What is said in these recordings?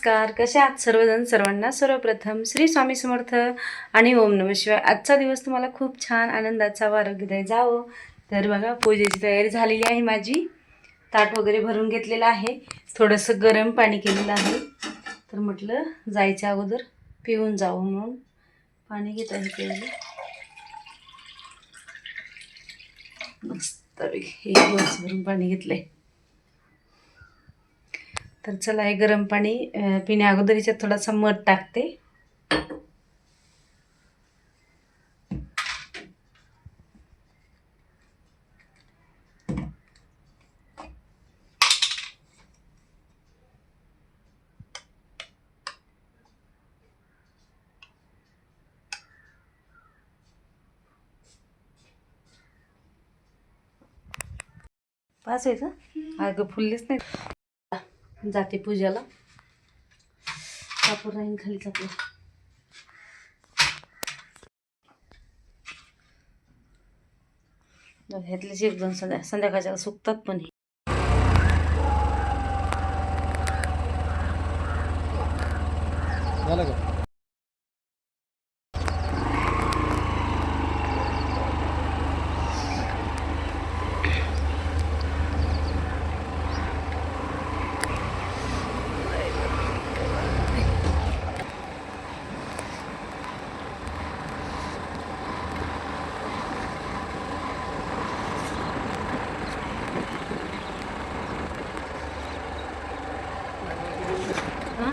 नमस्कार. कसे आहात सर्वजण? सर्वांना सर्वप्रथम श्री स्वामी समर्थ आणि ओम नम शिवाय. आजचा दिवस तुम्हाला खूप छान आनंदाचा व आरोग्यदायी जावो. तर बघा पूजेची तयारी झालेली आहे माझी. ताट वगैरे भरून घेतलेलं आहे. थोडंसं गरम पाणी केलेलं आहे. तर म्हटलं जायच्या अगोदर पिऊन जावं म्हणून. पाणी घेत आहे पिऊन मस्त एक ग्लास भरून पाणी घेतलं आहे तर चला हे गरम पाणी पिण्या अगोदर याच्यात थोडासा मध टाकते. पाच का अगं फुललेच नाही जाते पूजाला. कापूर राहीन खाली आपलं ह्यातलेच एक दोन संध्या संध्याकाळच्या सुकतात पण हे. झालं का हां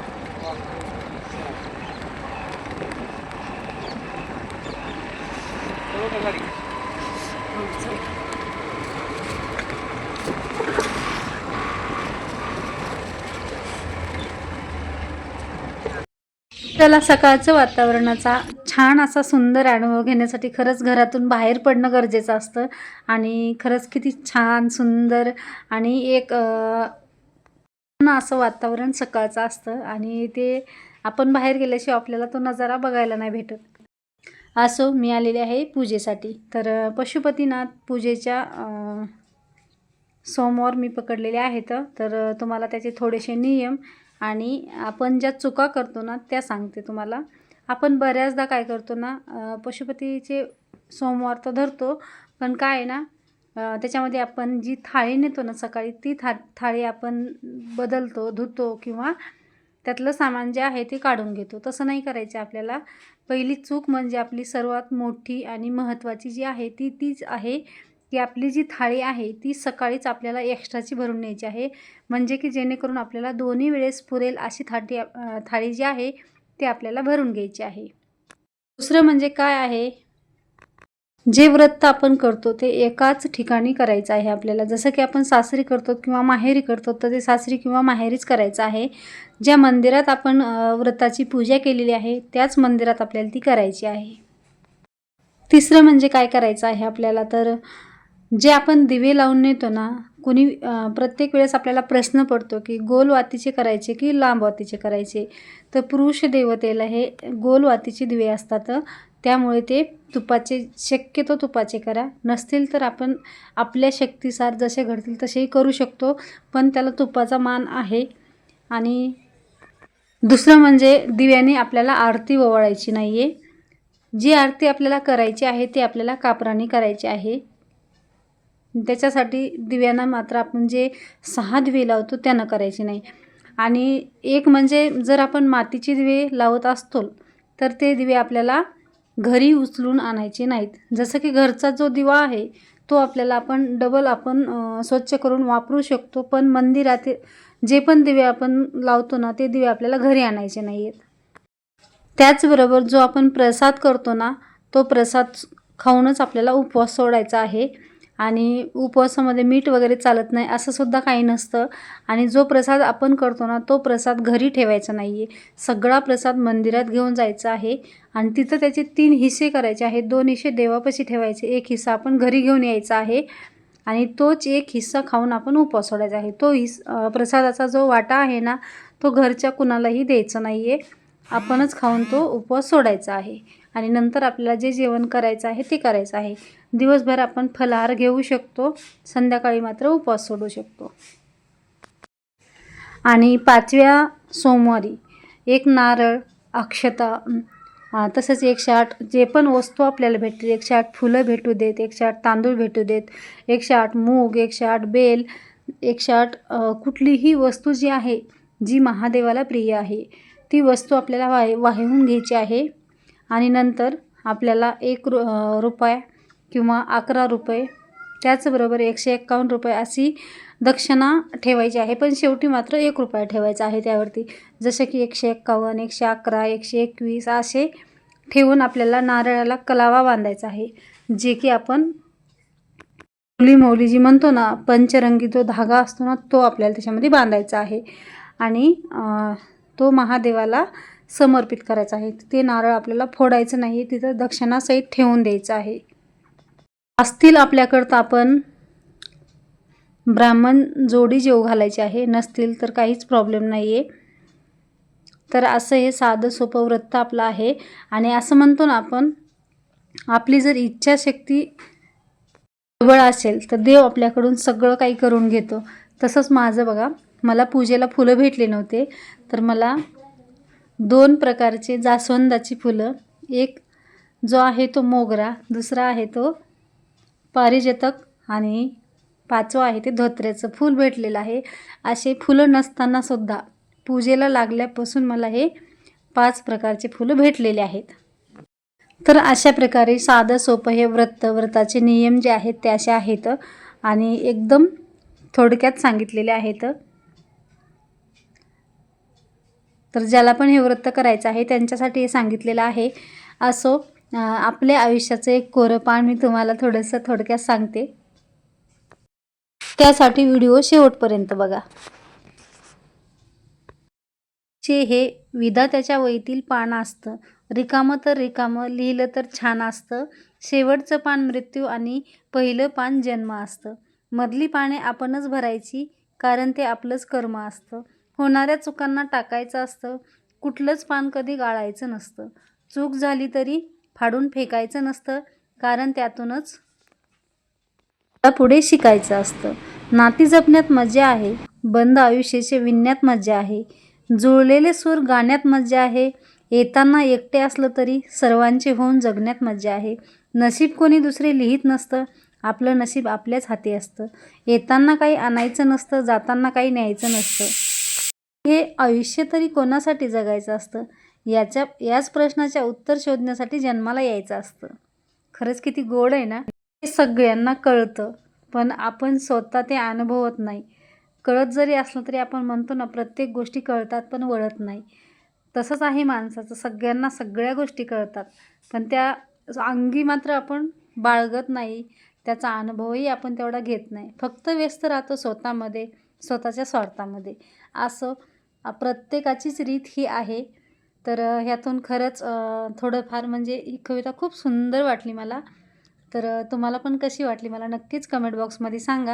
त्याला सकाळचं वातावरणाचा छान असा सुंदर अनुभव घेण्यासाठी खरंच घरातून बाहेर पडणं गरजेचं असतं. आणि खरंच किती छान सुंदर आणि एक असं वातावरण सकाळचं असतं. आणि ते आपण बाहेर गेल्याशिवाय आपल्याला तो नजारा बघायला नाही भेटत. असो मी आलेले आहे पूजेसाठी. तर पशुपतीनाथ पूजेच्या सोमवार मी पकडलेले आहेत तर तुम्हाला त्याचे थोडेसे नियम आणि आपण ज्या चुका करतो ना त्या सांगते तुम्हाला. आपण बऱ्याचदा काय करतो ना पशुपतीचे सोमवार तर धरतो पण काय आहे ना त्याच्यामध्ये आपण जी थाळी नेतो ना सकाळी ती था थाळी आपण बदलतो धुतो किंवा त्यातलं सामान जे आहे ते काढून घेतो. तसं नाही करायचं आपल्याला. पहिली चूक म्हणजे आपली सर्वात मोठी आणि महत्त्वाची जी आहे ती तीच आहे की आपली जी थाळी आहे ती सकाळीच आपल्याला एक्स्ट्राची भरून न्यायची आहे. म्हणजे की जेणेकरून आपल्याला दोन्ही वेळेस पुरेल अशी थाटी थाळी जी आहे ती आपल्याला भरून घ्यायची आहे. दुसरं म्हणजे काय आहे? जे व्रत आपण करतो ते एकाच ठिकाणी करायचं आहे आपल्याला. जसं की आपण सासरी करतो किंवा माहेरी करतो तर ते सासरी किंवा माहेरीच करायचं आहे. ज्या मंदिरात आपण व्रताची पूजा केलेली आहे त्याच मंदिरात आपल्याला ती करायची आहे. तिसरं म्हणजे काय करायचं आहे आपल्याला? तर जे आपण दिवे लावून नेतो ना कुणी प्रत्येक वेळेस आपल्याला प्रश्न पडतो की गोल वातीचे करायचे की लांब वातीचे करायचे? तर पुरुष देवतेला हे गोल वातीचे दिवे असतात. त्यामुळे ते तुपाचे शक्यतो तुपाचे करा. नसतील तर आपण आपल्या शक्तीसार जसे घडतील तसेही करू शकतो पण त्याला तुपाचा मान आहे. आणि दुसरं म्हणजे दिव्याने आपल्याला आरती ओवाळायची नाही आहे जी आरती आपल्याला करायची आहे ती आपल्याला कापराने करायची आहे. त्याच्यासाठी दिव्यांना मात्र आपण जे सहा दिवे लावतो त्यानं करायचे नाही. आणि एक म्हणजे जर आपण मातीचे दिवे लावत असतो तर ते दिवे आपल्याला घरी उचलून आणायचे नाहीत. जसं की घरचा जो दिवा आहे तो आपल्याला आपण डबल आपण स्वच्छ करून वापरू शकतो पण मंदिरात जे पण दिवे आपण लावतो ना ते दिवे आपल्याला घरी आणायचे नाही आहेत त्याचबरोबर जो आपण प्रसाद करतो ना तो प्रसाद खाऊनच आपल्याला उपवास सोडायचा आहे. आणि उपवासामध्ये मीठ वगैरे चालत नाही असं सुद्धा काही नसतं. आणि जो प्रसाद आपण करतो ना तो प्रसाद घरी ठेवायचा नाही आहे सगळा प्रसाद मंदिरात घेऊन जायचा आहे आणि तिथं त्याचे तीन हिस्से करायचे आहेत. दोन हिस्से देवापाशी ठेवायचे एक हिस्सा आपण घरी घेऊन यायचा आहे आणि तोच एक हिस्सा खाऊन आपण उपवास सोडायचा आहे. तो हिस प्रसादाचा जो वाटा आहे ना तो घरच्या कुणालाही द्यायचा नाही आहे आपणच खाऊन तो उपवास सोडायचा आहे. आणि नंतर आपल्याला जे जेवण करायचं आहे ते करायचं आहे. दिवसभर आपण फलाहार घेऊ शकतो संध्याकाळी मात्र उपवास सोडू शकतो. आणि पाचव्या सोमवारी एक नारळ अक्षता तसंच एकशे आठ जे पण वस्तू आपल्याला भेटतील एकशे आठ फुलं भेटू देत एकशे आठ तांदूळ भेटू देत एकशे आठ मूग एकशे आठ बेल एकशे आठ कुठलीही वस्तू जी आहे जी महादेवाला प्रिय आहे ती वस्तू आपल्याला वाह वाहून घ्यायची आहे. आणि नंतर आपल्याला एक रु रुपया किंवा अकरा रुपये. त्याचबरोबर एकशे एक्कावन्न रुपये अशी दक्षिणा ठेवायची आहे. पण शेवटी मात्र एक रुपया ठेवायचा आहे त्यावरती. जसं की एकशे एक्कावन्न एकशे अकरा एकशे एकवीस असे ठेवून आपल्याला नारळाला कलावा बांधायचा आहे. जे की आपण मुली मौली जी म्हणतो ना पंचरंगी जो धागा असतो ना तो आपल्याला त्याच्यामध्ये बांधायचा आहे. आणि तो महादेवाला समर्पित करायचा आहे. ते नारळ आपल्याला फोडायचं नाही तिथं दक्षिणासहित ठेवून द्यायचं आहे. असतील आपल्याकडं तर आपण ब्राह्मण जोडी जेव घालायची आहे. नसतील तर काहीच प्रॉब्लेम नाही आहे तर असं हे साधं सोपं व्रत आपलं आहे. आणि असं म्हणतो ना आपण आपली जर इच्छाशक्ती प्रबळ असेल तर देव आपल्याकडून सगळं काही करून घेतो. तसंच माझं बघा मला पूजेला फुलं भेटले नव्हते. तर मला दोन प्रकारचे जास्वंदाची फुलं एक जो आहे तो मोगरा दुसरा आहे तो पारिजातक आणि पाचवा आहे ते धोत्र्याचं. फूल भेटलेलं आहे. असे फुलं नसतानासुद्धा पूजेला लागल्यापासून मला हे पाच प्रकारचे फुलं भेटलेले आहेत. तर अशा प्रकारे साधं सोपं हे व्रत व्रताचे नियम जे आहेत ते असे आहेत आणि एकदम थोडक्यात सांगितलेले आहेत. तर ज्याला पण हे व्रत करायचं आहे त्यांच्यासाठी हे सांगितलेलं आहे. असो आपल्या आयुष्याचं एक कोरं पान मी तुम्हाला थोडंसं थोडक्यात सांगते. त्यासाठी व्हिडिओ शेवटपर्यंत बघा. चे हे विधात्याच्या वयतील पान असतं. रिकामं तर रिकामं लिहिलं तर छान असतं. शेवटचं पान मृत्यू आणि पहिलं पान जन्म असतं. मधली पाने आपणच भरायची कारण ते आपलंच कर्म असतं. होणाऱ्या चुकांना टाकायचं असतं. कुठलंच पान कधी गाळायचं नसतं. चूक झाली तरी फाडून फेकायचं नसतं कारण त्यातूनच पुढे शिकायचं असतं. नाती जपण्यात मजा आहे बंद आयुष्याचे विणण्यात मजा आहे जुळलेले सूर गाण्यात मजा आहे येताना एकटे असलं तरी सर्वांचे होऊन जगण्यात मजा आहे. नशीब कोणी दुसरे लिहित नसतं आपलं नशीब आपल्याच हाती असतं. येताना काही आणायचं नसतं जाताना काही न्यायचं नसतं. हे आयुष्य तरी कोणासाठी जगायचं असतं? याच्या याच प्रश्नाच्या उत्तर शोधण्यासाठी जन्माला यायचं असतं. खरंच किती गोड आहे ना? हे सगळ्यांना कळतं पण आपण स्वतः ते अनुभवत नाही. कळत जरी असलं तरी आपण म्हणतो ना प्रत्येक गोष्टी कळतात पण वळत नाही. तसंच आहे माणसाचं सगळ्यांना सगळ्या गोष्टी कळतात. पण त्या अंगी मात्र आपण बाळगत नाही त्याचा अनुभवही आपण तेवढा घेत नाही. फक्त व्यस्त राहतो स्वतःमध्ये स्वतःच्या स्वार्थामध्ये. असं प्रत्येकाचीच रीत ही आहे. तर ह्यातून खरंच थोडंफार म्हणजे ही कविता खूप सुंदर वाटली मला. तर तुम्हाला पण कशी वाटली मला नक्कीच कमेंट बॉक्समध्ये सांगा.